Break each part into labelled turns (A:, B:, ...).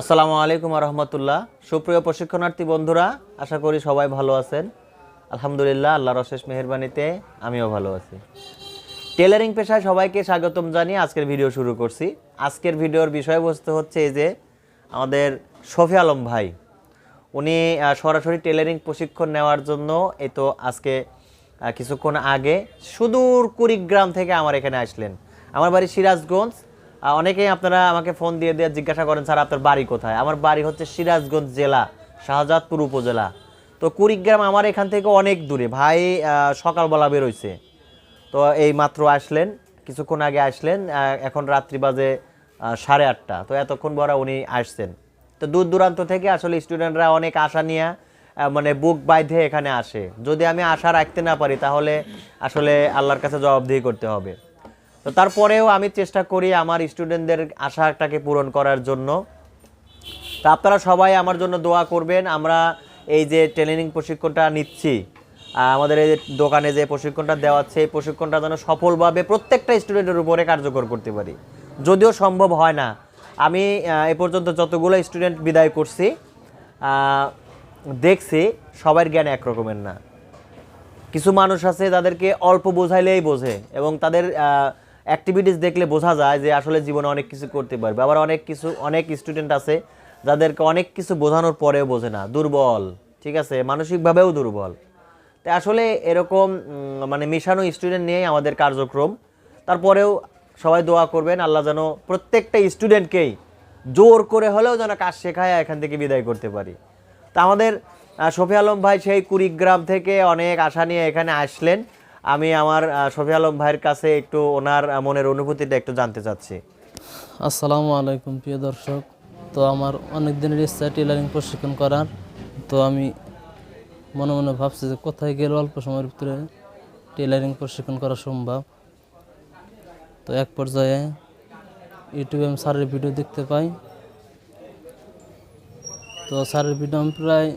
A: আসসালামু আলাইকুম রহমতুল্লাহ সুপ্রিয় প্রশিক্ষণার্থী বন্ধুরা, আশা করি সবাই ভালো আছেন। আলহামদুলিল্লাহ, আল্লাহর অশেষ মেহেরবানিতে আমিও ভালো আছি। টেলারিং পেশায় সবাইকে স্বাগতম জানিয়ে আজকের ভিডিও শুরু করছি। আজকের ভিডিওর বিষয়বস্তু হচ্ছে এই যে আমাদের শফি আলম ভাই। উনি সরাসরি টেলারিং প্রশিক্ষণ নেওয়ার জন্য এই তো আজকে কিছুক্ষণ আগে সুদূর কুড়িগ্রাম থেকে আমার এখানে আসলেন। আমার বাড়ি সিরাজগঞ্জ। অনেকেই আপনারা আমাকে ফোন দিয়ে দিয়ে জিজ্ঞাসা করেন, স্যার, আপনার বাড়ি কোথায়? আমার বাড়ি হচ্ছে সিরাজগঞ্জ জেলা, শাহজাদপুর উপজেলা। তো কুড়িগ্রাম আমার এখান থেকে অনেক দূরে। ভাই সকালবেলা বেরোইছে। তো এই মাত্র আসলেন, কিছুক্ষণ আগে আসলেন এখন রাত্রি বাজে সাড়ে আটটা। তো এতক্ষণ বড় উনি আসছেন। তো দূর দূরান্ত থেকে আসলে স্টুডেন্টরা অনেক আশা নিয়ে মানে বুক বাইধে এখানে আসে। যদি আমি আশা রাখতে না পারি, তাহলে আসলে আল্লাহর কাছে জবাবদিহি করতে হবে। তো তারপরেও আমি চেষ্টা করি আমার স্টুডেন্টদের আশাটাকে পূরণ করার জন্য। তা আপনারা সবাই আমার জন্য দোয়া করবেন। আমরা এই যে ট্রেনিং প্রশিক্ষণটা নিচ্ছি আমাদের এই দোকানে যে প্রশিক্ষণটা দেওয়া হচ্ছে এই প্রশিক্ষণটা যেন সফলভাবে প্রত্যেকটা স্টুডেন্টের উপরে কার্যকর করতে পারি। যদিও সম্ভব হয় না। আমি এ পর্যন্ত যতগুলো স্টুডেন্ট বিদায় করছি দেখছি সবার জ্ঞান একরকমের না। কিছু মানুষ আছে যাদেরকে অল্প বোঝাইলেই বোঝে এবং তাদের অ্যাক্টিভিটিস দেখলে বোঝা যায় যে আসলে জীবনে অনেক কিছু করতে পারবে। আবার অনেক কিছু, অনেক স্টুডেন্ট আছে যাদেরকে অনেক কিছু বোঝানোর পরেও বোঝে না। দুর্বল, ঠিক আছে? মানসিকভাবেও দুর্বল। তাই আসলে এরকম মানে মিশানো স্টুডেন্ট নিয়েই আমাদের কার্যক্রম। তারপরেও সবাই দোয়া করবেন, আল্লাহ যেন প্রত্যেকটা স্টুডেন্টকেই জোর করে হলেও যেন কাজ শেখায়, এখান থেকে বিদায় করতে পারি। তা আমাদের শফি আলম ভাই সেই কুড়িগ্রাম থেকে অনেক আশা নিয়ে এখানে আসলেন। আমি আমার শফি আলম ভাইয়ের কাছে একটু ওনার মনের অনুভূতিটা একটু জানতে চাচ্ছি।
B: আসসালামু আলাইকুম, প্রিয় দর্শক। তো আমার অনেক দিনের ইচ্ছা টেলারিং প্রশিক্ষণ করার। তো আমি মনে মনে ভাবছি যে কোথায় গেলে অল্প সময়ের ভিতরে টেলারিং প্রশিক্ষণ করা সম্ভব। তো এক পর্যায়ে ইউটিউবে আমি স্যারের ভিডিও দেখতে পাই। তো স্যারের ভিডিও আমি প্রায়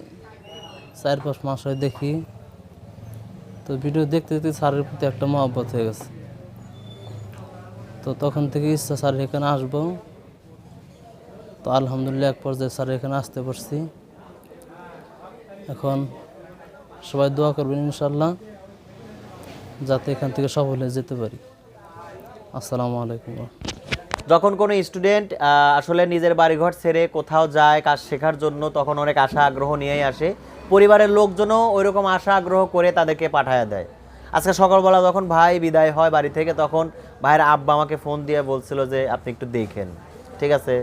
B: চার পাঁচ মাস হয় দেখি। তো ভিডিও দেখতে দেখতে স্যারের প্রতি একটা মহব্বত হয়ে গেছে। তো তখন থেকে ইচ্ছা স্যার এখানে আসব। তো আলহামদুলিল্লাহ এক পর্যায়ে স্যার এখানে আসতে পারছি। এখন সবাই দোয়া করবেন ইনশাল্লাহ যাতে এখান থেকে সফল যেতে পারি। আসসালামু আলাইকুম।
A: যখন কোনো স্টুডেন্ট আসলে নিজের বাড়িঘর ছেড়ে কোথাও যায়, কাজ শেখার জন্য, তখন অনেক আশা, আগ্রহ নিয়েই আসে। পরিবারের লোকজনও ওই রকম আশা আগ্রহ করে তাদেরকে পাঠায় দেয়। আজকে সকালবেলা যখন ভাই বিদায় হয় বাড়ি থেকে, তখন ভাইয়ের আব্বা আমাকে ফোন দিয়ে বলছিল যে, আপনি একটু দেখেন। ঠিক আছে?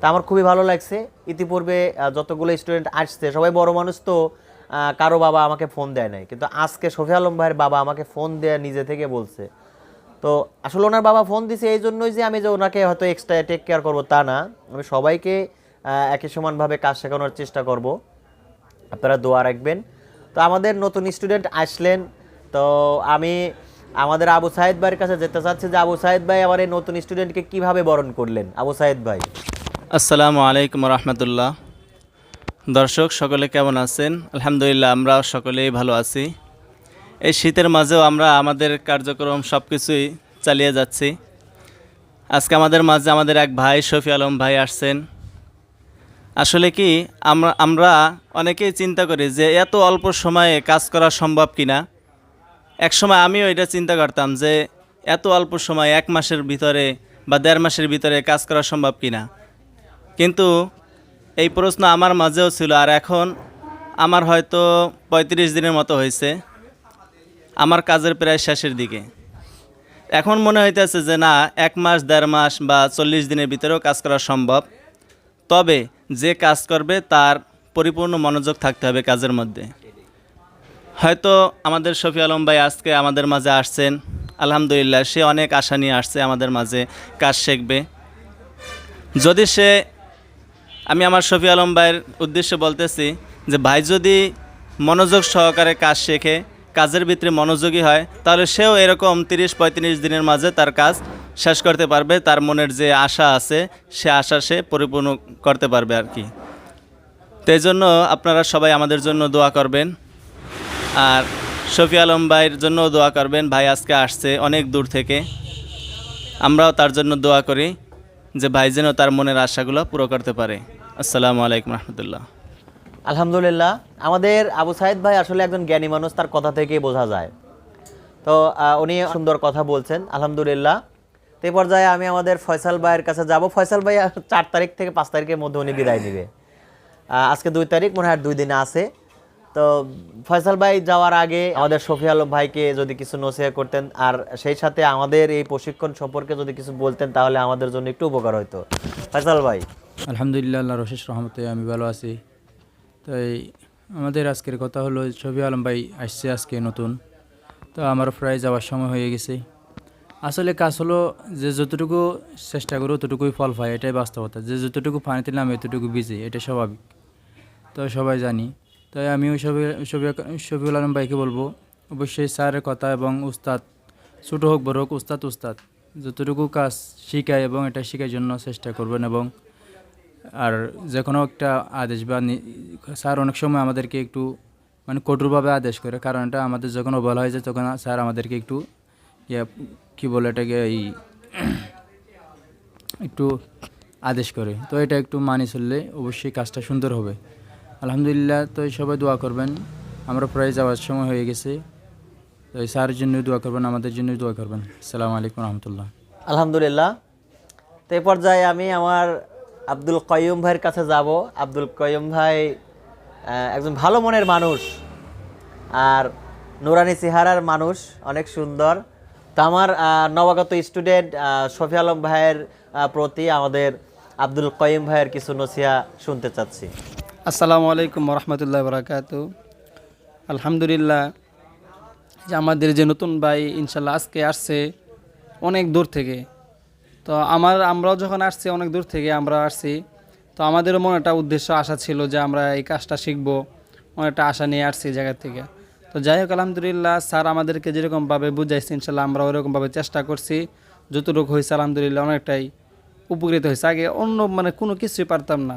A: তা আমার খুবই ভালো লাগছে। ইতিপূর্বে যতগুলো স্টুডেন্ট আসছে, সবাই বড় মানুষ তো কারও বাবা আমাকে ফোন দেয় নাই। কিন্তু আজকে শফি আলম ভাইয়ের বাবা আমাকে ফোন দেয়া নিজে থেকে বলছে। তো আসলে ওনার বাবা ফোন দিছে এই জন্যই যে আমি যে ওনাকে হয়তো এক্সট্রা টেক কেয়ার করব তা না। আমি সবাইকে একই সমানভাবে কাজ শেখানোর চেষ্টা করব। আপনারা দোয়া রাখবেন। তো আমাদের নতুন স্টুডেন্ট আসলেন। তো আমি আমাদের আবু সাহেদ ভাইয়ের কাছে যেতে চাচ্ছি যে, আবু সাহেদ ভাই, আমার এই নতুন স্টুডেন্টকে কীভাবে বরণ করলেন? আবু সাহেদ ভাই।
C: আসসালামু আলাইকুম রহমতুল্লাহ। দর্শক, সকলে কেমন আছেন? আলহামদুলিল্লাহ, আমরা সকলেই ভালো আছি। এই শীতের মাঝেও আমরা আমাদের কার্যক্রম সব কিছুই চালিয়ে যাচ্ছি। আজকে আমাদের মাঝে আমাদের এক ভাই, শফি আলম ভাই আসছেন। আসলে কি, আমরা আমরা অনেকেই চিন্তা করি যে এত অল্প সময়ে কাজ করা সম্ভব কিনা। এক সময় আমিও এটা চিন্তা করতাম যে এত অল্প সময় এক মাসের ভিতরে বা দেড় মাসের ভিতরে কাজ করা সম্ভব কিনা। কিন্তু এই প্রশ্ন আমার মাঝেও ছিল আর এখন আমার হয়তো পঁয়ত্রিশ দিনের মতো হয়েছে। আমার কাজের প্রায় শেষের দিকে। এখন মনে হইতেছে যে না, এক মাস, দেড় মাস বা চল্লিশ দিনের ভিতরেও কাজ করা সম্ভব। তবে যে কাজ করবে তার পরিপূর্ণ মনোযোগ থাকতে হবে কাজের মধ্যে। হয়তো আমাদের শফি আলম ভাই আজকে আমাদের মাঝে আসছেন। আলহামদুলিল্লাহ, সে অনেক আশা নিয়ে আসছে আমাদের মাঝে কাজ শিখবে। যদি সে, আমি আমার শফি আলম ভাইয়ের উদ্দেশ্যে বলতেছি যে, ভাই যদি মনোযোগ সহকারে কাজ শেখে, কাজের ভিতরে মনোযোগী হয়, তাহলে সেও এরকম তিরিশ পঁয়ত্রিশ দিনের মাঝে তার কাজ শেষ করতে পারবে, তার মনের যে আশা আছে, সে আশা সে পরিপূর্ণ করতে পারবে আর কি। তো জন্য আপনারা সবাই আমাদের জন্য দোয়া করবেন। আর শফি আলম ভাইয়ের জন্যও দোয়া করবেন, ভাই আজকে আসছে অনেক দূর থেকে। আমরাও তার জন্য দোয়া করি যে ভাই যেন তার মনের আশাগুলো পুরো করতে পারে। আসসালামু আলাইকুম রহমতুল্লাহ।
A: আলহামদুলিল্লাহ, আমাদের আবু সাইদ ভাই আসলে একজন জ্ঞানী মানুষ, তার কথা থেকেই বোঝা যায়। তো উনি সুন্দর কথা বলছেন, আলহামদুলিল্লাহ। তো এই পর্যায়ে আমি আমাদের ফয়সাল ভাইয়ের কাছে যাব। ফয়সাল ভাই চার তারিখ থেকে পাঁচ তারিখের মধ্যে উনি বিদায় নেবে। আজকে দুই তারিখ, মনে হয় দুই দিনে আছে। তো ফয়সাল ভাই যাওয়ার আগে আমাদের শফি আলম ভাইকে যদি কিছু নসিহা করতেন, আর সেই সাথে আমাদের এই প্রশিক্ষণ সম্পর্কে যদি কিছু বলতেন, তাহলে আমাদের জন্য একটু উপকার হতো ফয়সাল ভাই।
D: আলহামদুলিল্লাহ আল্লাহ রশেষ রহমতে আমি ভালো আছি। তো এই আমাদের আজকের কথা হলো ছবি আলম ভাই আসছে আজকে নতুন। তো আমার প্রায় যাওয়ার সময় হয়ে গেছে। আসলে কাজ হলো যে যতটুকু চেষ্টা করো ততটুকুই ফল পায় এটাই বাস্তবতা। যে যতটুকু পানিতে নামে এতটুকু বিজে এটা স্বাভাবিক। তো সবাই জানি। তাই আমিও ছবি ছবি শফিউল আলম ভাইকে বলব, অবশ্যই স্যারের কথা এবং উস্তাদ, ছোটো হোক বড় হোক, উস্তাদ উস্তাদ, যতটুকু কাজ শিখায় এবং এটা শেখার জন্য চেষ্টা করবেন এবং আর যে কোনো একটা আদেশ বা স্যার অনেক সময় আমাদেরকে একটু মানে কঠোরভাবে আদেশ করে, কারণ এটা আমাদের যখন বলা হয়েছে তখন স্যার আমাদেরকে একটু ইয়ে কী বলে এটাকে, এই একটু আদেশ করে। তো এটা একটু মানি চললে অবশ্যই কাজটা সুন্দর হবে। আলহামদুলিল্লাহ, তো সবাই দোয়া করবেন। আমরা প্রায় যাওয়ার সময় হয়ে গেছে। তো এই স্যারের জন্য দোয়া করবেন, আমাদের জন্য দোয়া করবেন। আসসালামু আলাইকুম রহমতুল্লাহ।
A: আলহামদুলিল্লাহ। তো এই পর্যায়ে আমি আমার আব্দুল কয়ুম ভাইয়ের কাছে যাব। আব্দুল কয়ুম ভাই একজন ভালো মনের মানুষ। আর নুরানি চেহারার মানুষ, অনেক সুন্দর। আমার নবাগত স্টুডেন্ট শফি আলম ভাইয়ের প্রতি আমাদের আব্দুল কয়ুম ভাইয়ের কিছু নসিয়া শুনতে চাচ্ছি।
E: আসসালামু আলাইকুম রহমতুল্লাহ বরাকাত আলহামদুলিল্লাহ, যে আমাদের যে নতুন ভাই ইনশাল্লাহ আজকে আসছে অনেক দূর থেকে। তো আমার, আমরাও যখন আসছি অনেক দূর থেকে আমরা আসছি। তো আমাদেরও মনে একটা উদ্দেশ্য, আশা ছিল যে আমরা এই কাজটা শিখব। অনেকটা আশা নিয়ে আসছি জায়গা থেকে। তো যাই হোক, আলহামদুলিল্লাহ, স্যার আমাদেরকে যেরকমভাবে বুঝাইছে, ইনশাল্লাহ আমরা ওরকমভাবে চেষ্টা করছি। যতটুকু হয়েছে, আলহামদুলিল্লাহ, অনেকটাই উপকৃত হয়েছে। আগে অন্য মানে কোনো কিছুই পারতাম না।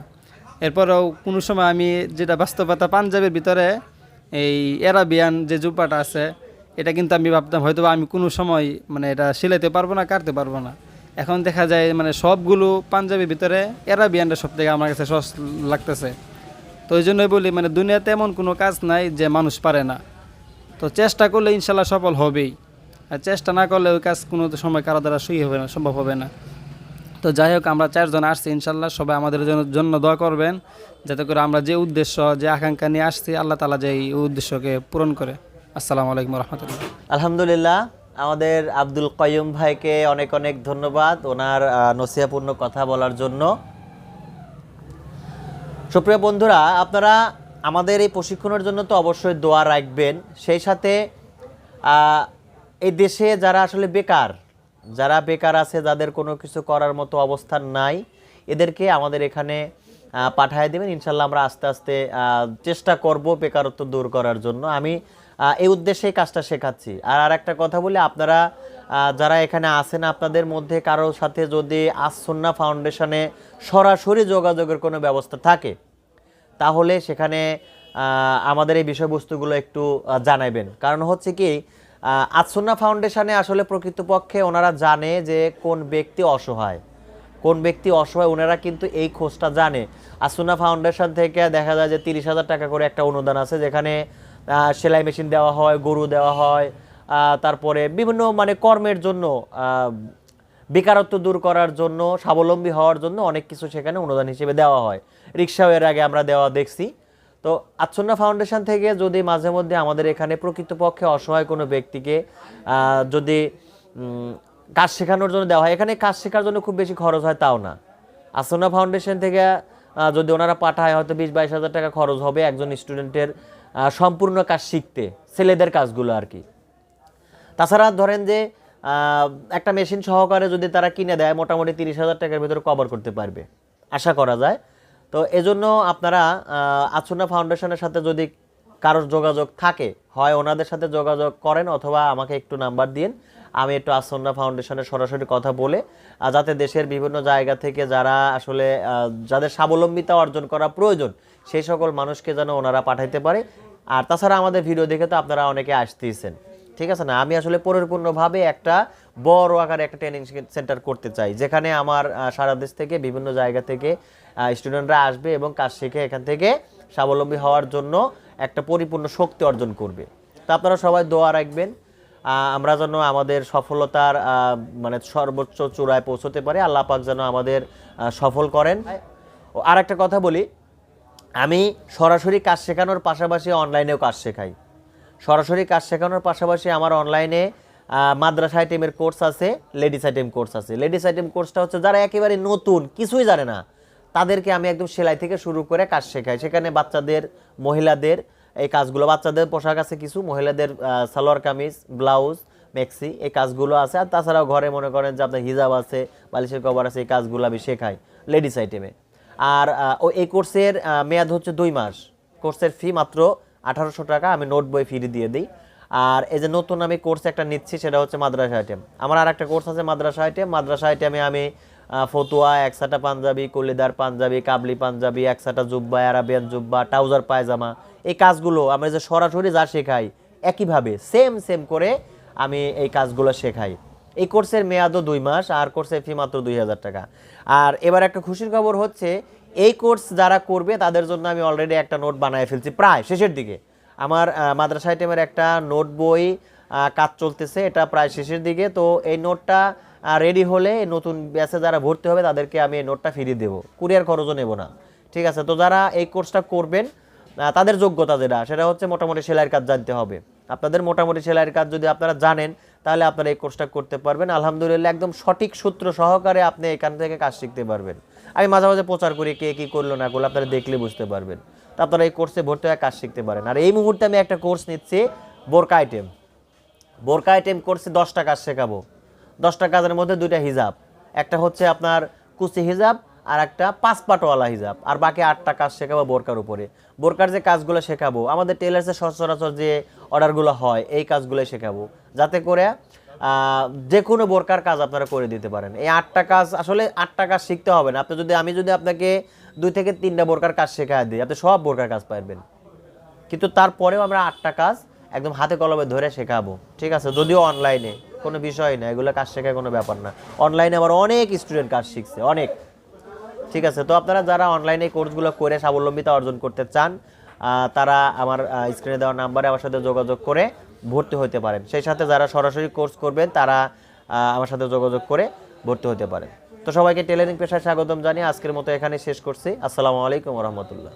E: এরপরেও কোনো সময় আমি যেটা বাস্তবতা, পাঞ্জাবের ভিতরে এই এরাবিয়ান যে জুব্বাটা আছে, এটা কিন্তু আমি ভাবতাম হয়তো আমি কোনো সময় মানে এটা সিলাইতে পারব না, কাটতে পারব না। এখন দেখা যায় মানে সবগুলো পাঞ্জাবির ভিতরে এরাবিয়ানটা সব থেকে আমার কাছে সহজ লাগতেছে। তো ওই জন্যই বলি মানে দুনিয়াতে এমন কোনো কাজ নাই যে মানুষ পারে না। তো চেষ্টা করলে ইনশাল্লাহ সফল হবেই। আর চেষ্টা না করলে ওই কাজ কোনো সময় কারও দ্বারা সই হবে না, সম্ভব হবে না। তো যাই হোক, আমরা চারজন আসছি ইনশাল্লাহ সবাই আমাদের জন্য- দোয়া করবেন। যাতে করে আমরা যে উদ্দেশ্য, যে আকাঙ্ক্ষা নিয়ে আসছি, আল্লাহ তালা যে এই উদ্দেশ্যকে পূরণ করে। আসসালামু আলাইকুম রহমতুল্লাহ।
A: আলহামদুলিল্লাহ, আমাদের আব্দুল কয়ুম ভাইকে অনেক অনেক ধন্যবাদ ওনার নসিয়াপূর্ণ কথা বলার জন্য। সুপ্রিয় বন্ধুরা, আপনারা আমাদের এই প্রশিক্ষণের জন্য তো অবশ্যই দোয়া রাখবেন। সেই সাথে এই দেশে যারা আসলে বেকার, যারা বেকার আছে, যাদের কোনো কিছু করার মতো অবস্থান নাই, এদেরকে আমাদের এখানে পাঠায় দেবেন। ইনশাল্লাহ আমরা আস্তে আস্তে চেষ্টা করব বেকারত্ব দূর করার জন্য। আমি এই উদ্দেশ্যে কাজটা শেখাচ্ছি। আর আর একটা কথা বলি, আপনারা যারা এখানে আছেন, আপনাদের মধ্যে কারোর সাথে যদি আসন্না ফাউন্ডেশনে সরাসরি যোগাযোগের কোনো ব্যবস্থা থাকে তাহলে সেখানে আমাদের এই বিষয়বস্তুগুলো একটু জানাইবেন। কারণ হচ্ছে কি আতসুন্না ফাউন্ডেশনে আসলে প্রকৃতপক্ষে ওনারা জানে যে কোন ব্যক্তি অসহায়। কোন ব্যক্তি অসহায়, ওনারা কিন্তু এই খোঁজটা জানে। আসুনা ফাউন্ডেশন থেকে দেখা যায় যে তিরিশ হাজার টাকা করে একটা অনুদান আছে, যেখানে সেলাই মেশিন দেওয়া হয়, গরু দেওয়া হয় তারপরে বিভিন্ন মানে কর্মের জন্য বেকারত্ব দূর করার জন্য, স্বাবলম্বী হওয়ার জন্য অনেক কিছু সেখানে অনুদান হিসেবে দেওয়া হয়। রিক্সাও এর আগে আমরা দেওয়া দেখছি। তো আচ্ছন্না ফাউন্ডেশন থেকে যদি মাঝে মধ্যে আমাদের এখানে প্রকৃতপক্ষে অসহায় কোনো ব্যক্তিকে যদি কাজ শেখানোর জন্য দেওয়া হয়, এখানে কাজ শেখার জন্য খুব বেশি খরচ হয় তাও না। আসনা ফাউন্ডেশন থেকে যদি ওনারা পাঠায়, হয়তো বিশ বাইশ হাজার টাকা খরচ হবে একজন স্টুডেন্টের সম্পূর্ণ কাজ শিখতে, ছেলেদের কাজগুলো আর কি। তাছাড়া ধরেন যে একটা মেশিন সহকারে যদি তারা কিনে দেয়, মোটামুটি তিরিশ হাজার টাকার ভিতরে কভার করতে পারবে। আশা করা যায়। তো এজন্য আপনারা আচুনা ফাউন্ডেশনের সাথে যদি কারোর যোগাযোগ থাকে, হয় ওনাদের সাথে যোগাযোগ করেন অথবা আমাকে একটু নাম্বার দিন। আমি একটু আসন্না ফাউন্ডেশনের সরাসরি কথা বলে যাতে দেশের বিভিন্ন জায়গা থেকে যারা আসলে যাদের স্বাবলম্বিতা অর্জন করা প্রয়োজন, সেই সকল মানুষকে যেন ওনারা পাঠাইতে পারে। আর তাছাড়া আমাদের ভিডিও দেখে তো আপনারা অনেকে আসতেইছেন। ঠিক আছে না? আমি আসলে পরিপূর্ণভাবে একটা বড় আকারে একটা ট্রেনিং সেন্টার করতে চাই যেখানে আমার সারা দেশ থেকে বিভিন্ন জায়গা থেকে স্টুডেন্টরা আসবে এবং কাজ শিখে এখান থেকে স্বাবলম্বী হওয়ার জন্য একটা পরিপূর্ণ শক্তি অর্জন করবে। তো আপনারা সবাই দোয়া রাখবেন আমরা যেন আমাদের সফলতার মানে সর্বোচ্চ চূড়ায় পৌঁছতে পারি। আল্লাহ পাক যেন আমাদের সফল করেন। আর একটা কথা বলি আমি সরাসরি কাজ শেখানোর পাশাপাশি অনলাইনেও কাজ শেখাই। সরাসরি কাজ শেখানোর পাশাপাশি আমার অনলাইনে মাদ্রাসা আইটেমের কোর্স আছে লেডিস আইটেম কোর্স আছে। লেডিস আইটেম কোর্সটা হচ্ছে যারা একেবারে নতুন, কিছুই জানে না, তাদেরকে আমি একদম সেলাই থেকে শুরু করে কাজ শেখাই। সেখানে বাচ্চাদের, মহিলাদের, এই কাজগুলো, বাচ্চাদের পোশাক আছে কিছু, মহিলাদের সালোয়ার কামিজ ব্লাউজ মেক্সি এই কাজগুলো আছে। আর তাছাড়াও ঘরে মনে করেন যে আপনার হিজাব আছে, বালিশের কভার আছে, এই কাজগুলো আমি শেখাই লেডিস আইটেমে আর ও এই কোর্সের মেয়াদ হচ্ছে দুই মাস। কোর্সের ফি মাত্র আঠারোশো টাকা আমি নোট বই ফ্রি দিয়ে দিই। আর এই যে নতুন আমি কোর্স একটা নিচ্ছি, সেটা হচ্ছে মাদ্রাসা আইটেম আমার আর একটা কোর্স আছে মাদ্রাসা আইটেম মাদ্রাসা আইটেমে আমি ফতুয়া একসাটা পাঞ্জাবি, কলিদার পাঞ্জাবি, কাবলি পাঞ্জাবি একসাটা জুব্বা অ্যারাবিয়ান জুব্বা, ট্রাউজার পায়জামা। এই কাজগুলো আমরা যে সরাসরি যা শেখাই, একইভাবে সেম সেম করে আমি এই কাজগুলো শেখাই। এই কোর্সের মেয়াদও দুই মাস, আর কোর্সের ফি মাত্র দুই হাজার টাকা। আর এবার একটা খুশির খবর হচ্ছে এই কোর্স যারা করবে, তাদের জন্য আমি অলরেডি একটা নোট বানায় ফেলছি। প্রায় শেষের দিকে। আমার মাদ্রাসা আইটেমের একটা নোট বই কাজ চলতেছে, এটা প্রায় শেষের দিকে। তো এই নোটটা রেডি হলে নতুন ব্যাচে যারা ভর্তি হবে, তাদেরকে আমি এই নোটটা ফিরিয়ে দেবো। কুরিয়ার খরচও নেব না। ঠিক আছে? তো যারা এই কোর্সটা করবেন তাদের যোগ্যতা যেটা, সেটা হচ্ছে মোটামুটি সেলাইয়ের কাজ জানতে হবে। আপনাদের মোটামুটি সেলাইয়ের কাজ যদি আপনারা জানেন, তাহলে আপনারা এই কোর্সটা করতে পারবেন। আলহামদুলিল্লাহ, একদম সঠিক সূত্র সহকারে আপনি এখান থেকে কাজ শিখতে পারবেন। আমি মাঝে মাঝে প্রচার করি, কে কী করল না করল, আপনারা দেখলে বুঝতে পারবেন। তো আপনারা এই কোর্সে ভর্তি হয়ে কাজ শিখতে পারেন। আর এই মুহূর্তে আমি একটা কোর্স নিচ্ছি, বোরকা আইটেম। বোরকা আইটেম কোর্সে দশটা কাজ শেখাবো। দশটা কাজের মধ্যে দুইটা হিজাব। একটা হচ্ছে আপনার কুচি হিজাব আর একটা পাঁচ পাটওয়ালা হিজাব। আর বাকি আটটা কাজ শেখাবো বোরকার উপরে। বোরকার যে কাজগুলো শেখাবো, আমাদের টেলার্সে সচরাচর যে অর্ডারগুলো হয়, এই কাজগুলো শেখাবো। যাতে করে যে কোনো বোরকার কাজ আপনারা করে দিতে পারেন। এই আটটা কাজ, আসলে আটটা কাজ শিখতে হবে না। আপনি যদি, আমি যদি আপনাকে দুই থেকে তিনটা বোরকার কাজ শেখায় দিই, আপনি সব বোরকার কাজ পারবেন। কিন্তু তারপরেও আমরা আটটা কাজ একদম হাতে কলমে ধরে শেখাবো। ঠিক আছে? যদিও অনলাইনে কোনো বিষয় না, এগুলো কাজ শেখায় কোনো ব্যাপার না। অনলাইনে আমার অনেক স্টুডেন্ট কাজ শিখছে, অনেক। ঠিক আছে, তো আপনারা যারা অনলাইনে কোর্সগুলো করে স্বাবলম্বিতা অর্জন করতে চান তারা আমার স্ক্রিনে দেওয়া নাম্বারে আমার সাথে যোগাযোগ করে ভর্তি হতে পারেন। সেই সাথে যারা সরাসরি কোর্স করবেন, তারা আমার সাথে যোগাযোগ করে ভর্তি হতে পারেন। তো সবাইকে টেলারিং পেশায় স্বাগতম জানিয়ে আজকের মতো এখানে শেষ করছি। আসসালামু আলাইকুম রহমতুল্লাহ।